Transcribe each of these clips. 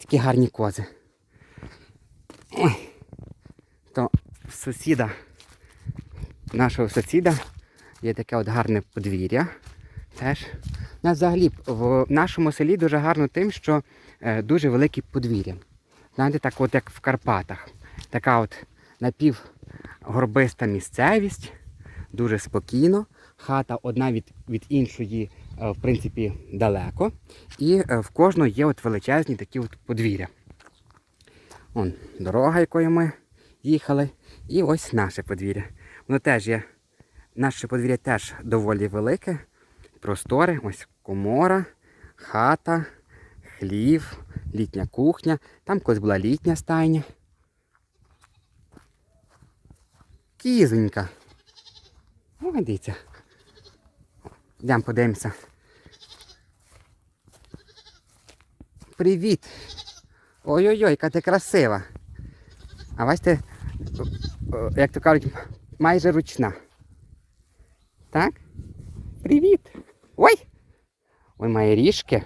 Такі гарні кози. Ой. То в сусіда, нашого сусіда є таке от гарне подвір'я. Теж. У взагалі в нашому селі дуже гарно тим, що е, дуже великі подвір'я. Знаєте, так от як в Карпатах. Така от напівгорбиста місцевість, дуже спокійно. Хата одна від, від іншої, е, в принципі, далеко. І е, в кожного є от величезні такі от подвір'я. Вон дорога, якою ми їхали. І ось наше подвір'я. Воно теж є. Наше подвір'я теж доволі велике, просторе. Ось комора, хата, хлів, літня кухня. Там колись була літня стайня. Кізонька. О, дивіться. Йдемо подивимося. Привіт! Ой-ой-ой, яка ти красива. А бачите, як то кажуть, майже ручна. Так? Привіт! Ой! Ой, має ріжки.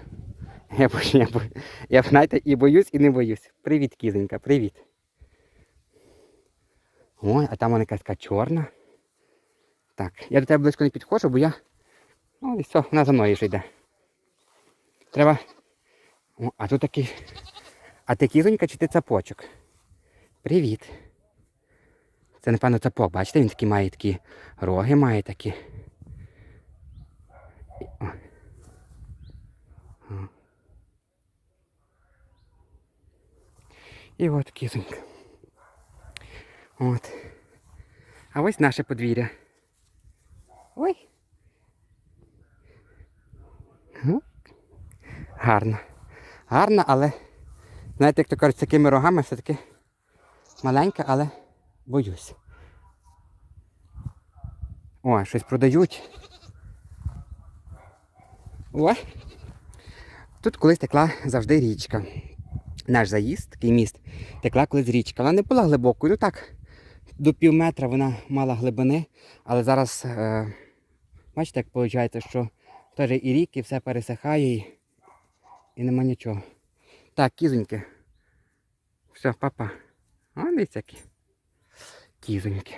Я, я, я знаєте, і боюсь, і не боюсь. Привіт, кізонька, привіт. Ой, а там вона якась така чорна. Так, я до тебе близько не підходжу, бо я. Ну, і все, вона за мною вже йде. Треба. О, а тут такий. А ти кізонька чи ти цапочок? Привіт. Це, напевно, цапок, бачите, він такий має такі роги має такі. О. О. І от кізонька. От. А ось наше подвір'я. Ой. Ну, Гарно. Гарно, але, знаєте, як то кажуть, з такими рогами все-таки маленька, але боюсь. О, щось продають. О! Тут колись текла завжди річка. Наш заїзд, такий міст, текла колись річка. Вона не була глибокою, ну так, до пів метра вона мала глибини, але зараз, е, бачите, як виходить, що теж і рік, і все пересихає, і, і нема нічого. Так, кізоньки. Все, папа. А, дивіться які. Кізоньки.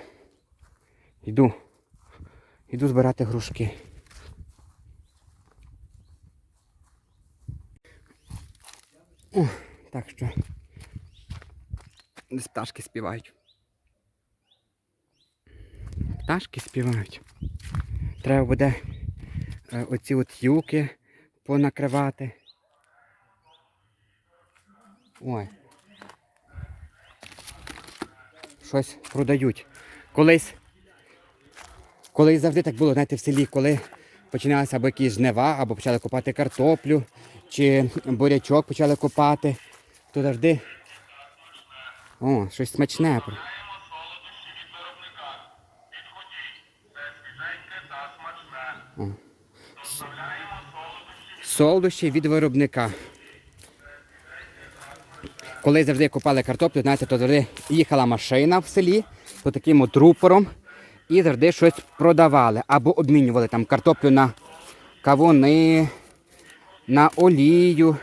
Йду. Йду збирати грушки. О, так що. Десь пташки співають. Пташки співають. Треба буде е, оці от юки понакривати. Ой. Щось продають. Колись, колись завжди так було, знаєте, в селі, коли починалися або якісь жнива, або почали копати картоплю, чи бурячок почали копати, то завжди. О, щось смачне. О. Солодощі від виробника. Коли завжди копали картоплю, знаєте, то завжди їхала машина в селі по таким от рупором і завжди щось продавали або обмінювали там картоплю на кавуни, на олію.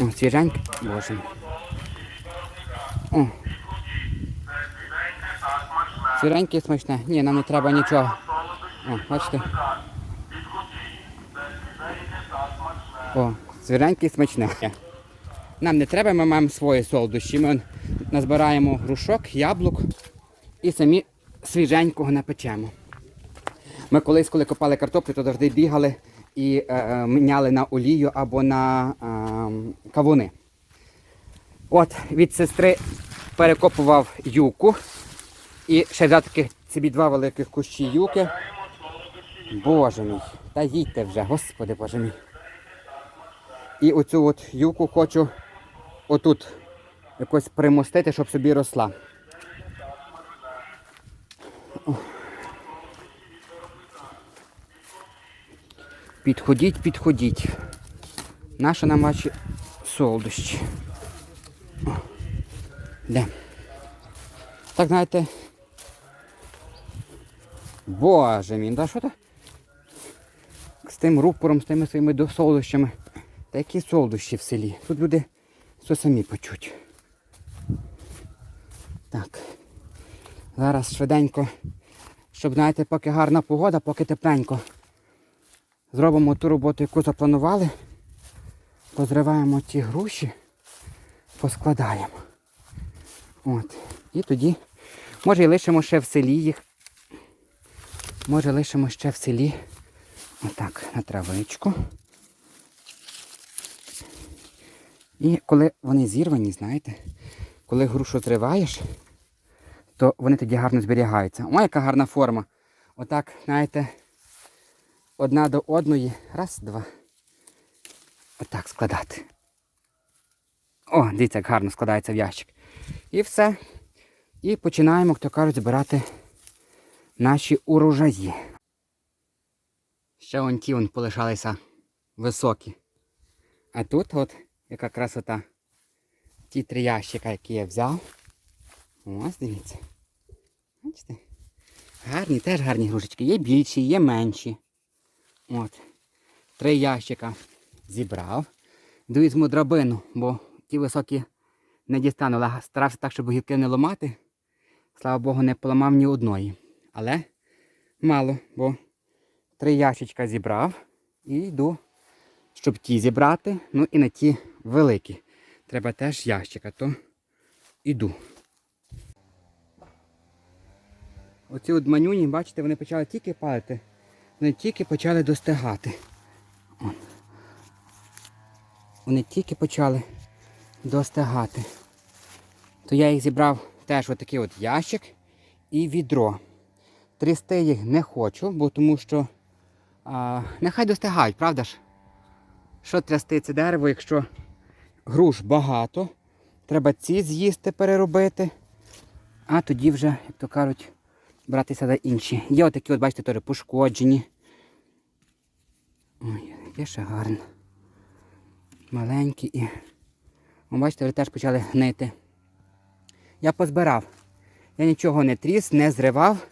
О, свіженьке. Боже. О. Свіженьке смачне. Ні, нам не треба нічого. О, бачите? О, свіженьке і смачне. Нам не треба, ми маємо свої солодощі. Ми назбираємо грушок, яблук і самі свіженького напечемо. Ми колись, коли копали картоплю, то завжди бігали і е, е, міняли на олію або на е, кавуни. От від сестри перекопував юку і ще взяв таких собі два великих кущі юки. Боже мій, та їдьте вже, господи боже мій. І оцю от юку хочу отут якось примостити, щоб собі росла. Підходіть, підходіть. Наша нам ваші солодощі. Де? Так знаєте. Боже мій, да що то? З тим рупором, з тими своїми солодощами. Та які солодощі в селі. Тут люди все самі почуть. Так. Зараз швиденько, щоб, знаєте, поки гарна погода, поки тепленько. Зробимо ту роботу, яку запланували. Позриваємо ті груші, поскладаємо. От. І тоді, може, і лишимо ще в селі їх. Може, лишимо ще в селі. Отак, на травичку. І коли вони зірвані, знаєте, коли грушу зриваєш, то вони тоді гарно зберігаються. О, яка гарна форма. Отак, знаєте, одна до одної. Раз, два. Отак складати. О, дивіться, як гарно складається в ящик. І все. І починаємо, як то кажуть, збирати наші урожаї. Ще вон ті вон полишалися високі. А тут от яка красота. Ті три ящика, які я взяв. Ось дивіться. Бачите? Гарні, теж гарні грушечки. Є більші, є менші. От. Три ящика зібрав. Йду візьму драбину, бо ті високі не дістану. Але старався так, щоб гілки не ламати. Слава Богу, не поламав ні одної. Але мало, бо три ящичка зібрав і йду, щоб ті зібрати. Ну і на ті великі. Треба теж ящика, то іду. Оці от манюні, бачите, вони почали тільки палити. Вони тільки почали достигати. Вони тільки почали достигати. То я їх зібрав теж отакий от ящик і відро. Трясти їх не хочу, бо тому що а, нехай достигають, правда ж? Що трясти це дерево, якщо груш багато, треба ці з'їсти, переробити, а тоді вже, як то кажуть, братися за інші. Є отакі, от, бачите, теж пошкоджені. Ой, яке ще гарно. Маленькі і. О, бачите, вже теж почали гнити. Я позбирав. Я нічого не тріс, не зривав.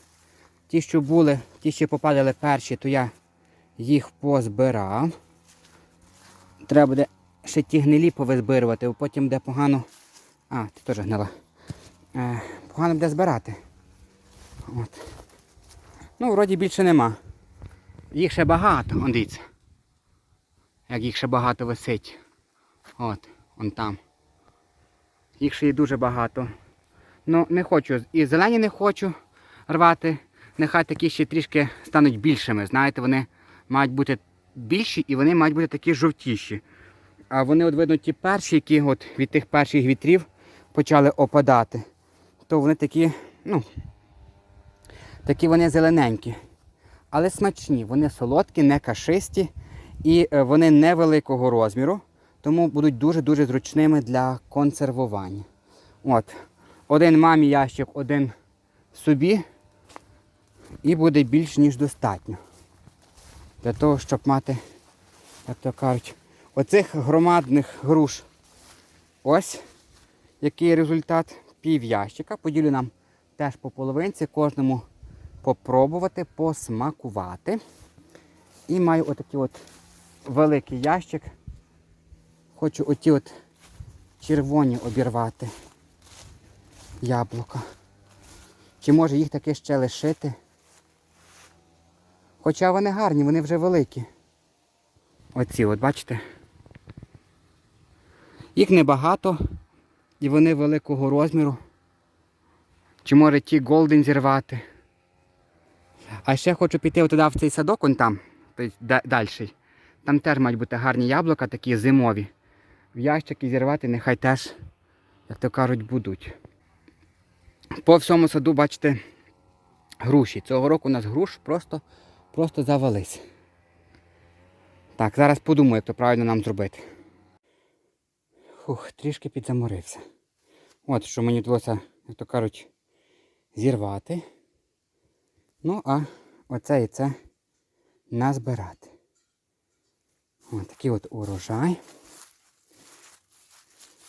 Ті, що були, ті, що попадали перші, то я їх позбирав. Треба буде ще ті гнилі повизбирувати, потім буде погано. А, ти теж гнила. Е, погано буде збирати. От. Ну, вроді більше нема. Їх ще багато, он дивіться. Як їх ще багато висить. От, он там. Їх ще є дуже багато. Ну, не хочу. І зелені не хочу рвати. Нехай такі ще трішки стануть більшими. Знаєте, вони мають бути більші і вони мають бути такі жовтіші. А вони, от видно, ті перші, які от від тих перших вітрів почали опадати, то вони такі, ну, такі вони зелененькі. Але смачні, вони солодкі, не кашисті і е, вони невеликого розміру, тому будуть дуже-дуже зручними для консервування. От. Один мамі ящик, один собі. І буде більш ніж достатньо. Для того, щоб мати, як то кажуть, оцих громадних груш. Ось який результат пів ящика. Поділю нам теж по половинці, кожному попробувати, посмакувати. І маю отакий от великий ящик. Хочу оті от червоні обірвати яблука. Чи може їх таки ще лишити? Хоча вони гарні, вони вже великі. Оці, от бачите? Їх небагато і вони великого розміру. Чи може ті голден зірвати? А ще хочу піти туди в цей садок, он там, далі. Там теж мають бути гарні яблука, такі зимові. В ящики зірвати нехай теж, як то кажуть, будуть. По всьому саду, бачите, груші. Цього року у нас груш просто, просто завались. Так, зараз подумаю, як то правильно нам зробити. Фух, трішки підзаморився. От що мені вдалося, як то кажуть, зірвати. Ну, а оце і це назбирати. Ось такий от урожай.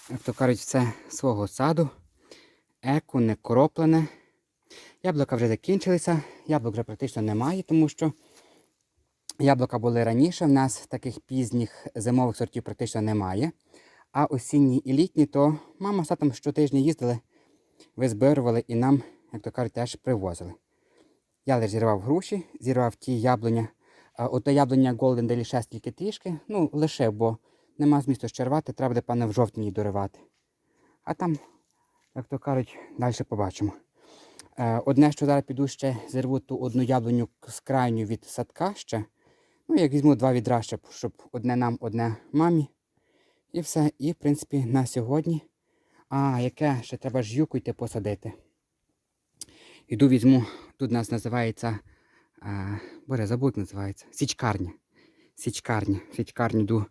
Як то кажуть, це свого саду. Еко не кроплене. Яблука вже закінчилися, яблук вже практично немає, тому що Яблука були раніше, в нас таких пізніх зимових сортів практично немає. А осінні і літні, то мама з татом щотижня їздили, визбирували і нам, як то кажуть, теж привозили. Я лише зірвав груші, зірвав ті яблуня. А Ото яблуня Golden Delicious тільки трішки, ну, лише, бо нема змісту ще рвати, треба буде, певно, в жовтні доривати. А там, як то кажуть, далі побачимо. Е, Одне, що зараз піду ще зірву ту одну яблуню з крайню від садка ще. Ну, як візьму два відра, щоб одне нам, одне мамі. І все. І, в принципі, на сьогодні. А, яке ще треба ж юку йти посадити. Іду візьму, тут у нас називається. Боже, забув, як називається. Січкарня. Січкарня. Січкарню йду,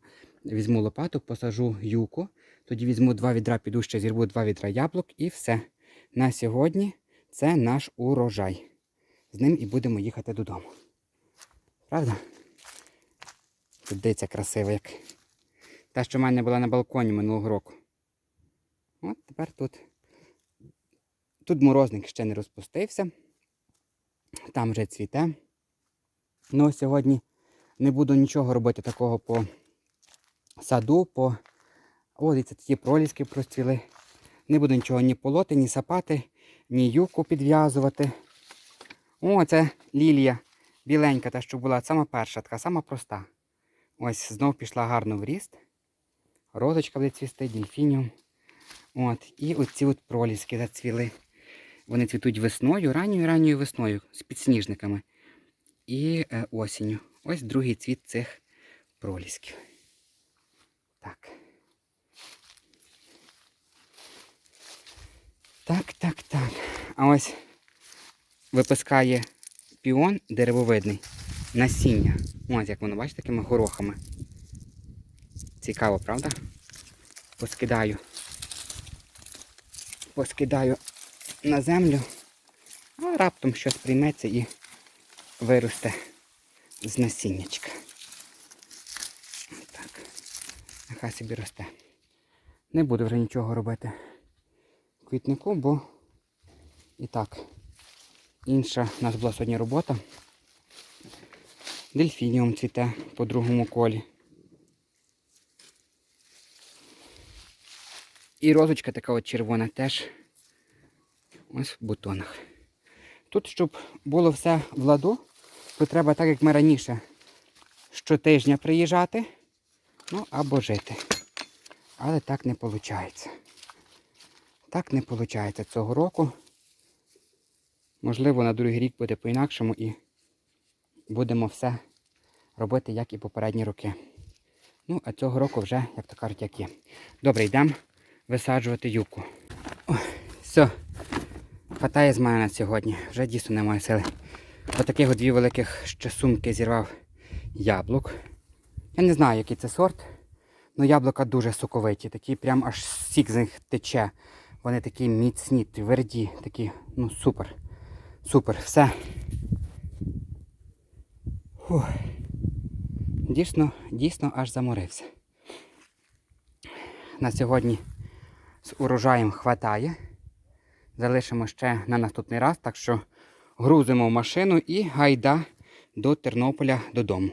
візьму лопату, посажу юку. Тоді візьму два відра, піду ще зірву два відра яблук і все. На сьогодні це наш урожай. З ним і будемо їхати додому. Правда? Тут дивиться красиво як. Та, що в мене була на балконі минулого року. От тепер тут. Тут морозник ще не розпустився. Там вже цвіте. Ну, сьогодні не буду нічого робити такого по саду, по. О, дивіться, ті проліски процвіли. Не буду нічого ні полоти, ні сапати, ні юку підв'язувати. О, це лілія біленька, та що була сама перша, така сама проста. Ось знов пішла гарно в ріст. Розочка буде цвісти, дельфініум. От, і оці от проліски зацвіли. Вони цвітуть весною, ранньою ранньою весною з підсніжниками. І е, осінню. Ось другий цвіт цих пролісків. Так. Так, так, так. А ось випускає піон деревовидний. Насіння. Ось як воно, бачите, такими горохами. Цікаво, правда? Поскидаю. Поскидаю на землю, а раптом щось прийметься і виросте з насіннячка. Так. Нехай собі росте. Не буду вже нічого робити квітнику, бо і так. Інша у нас була сьогодні робота. Дельфініум цвіте по другому колі. І розочка така от червона теж ось в бутонах. Тут, щоб було все в ладу, то треба так, як ми раніше, щотижня приїжджати, ну або жити. Але так не виходить. Так не виходить цього року. Можливо, на другий рік буде по-інакшому і будемо все робити, як і попередні роки. Ну, а цього року вже, як то кажуть, як є. Добре, йдемо висаджувати юку. О, все. Хватає з мене на сьогодні. Вже дійсно немає сили. Отаких от дві великих ще сумки зірвав яблук. Я не знаю, який це сорт. але яблука дуже соковиті. Такі прям аж сік з них тече. Вони такі міцні, тверді, такі, ну супер. Супер, все. Фух. Дійсно, дійсно аж заморився. На сьогодні з урожаєм хватає. Залишимо ще на наступний раз, так що грузимо в машину і гайда до Тернополя додому.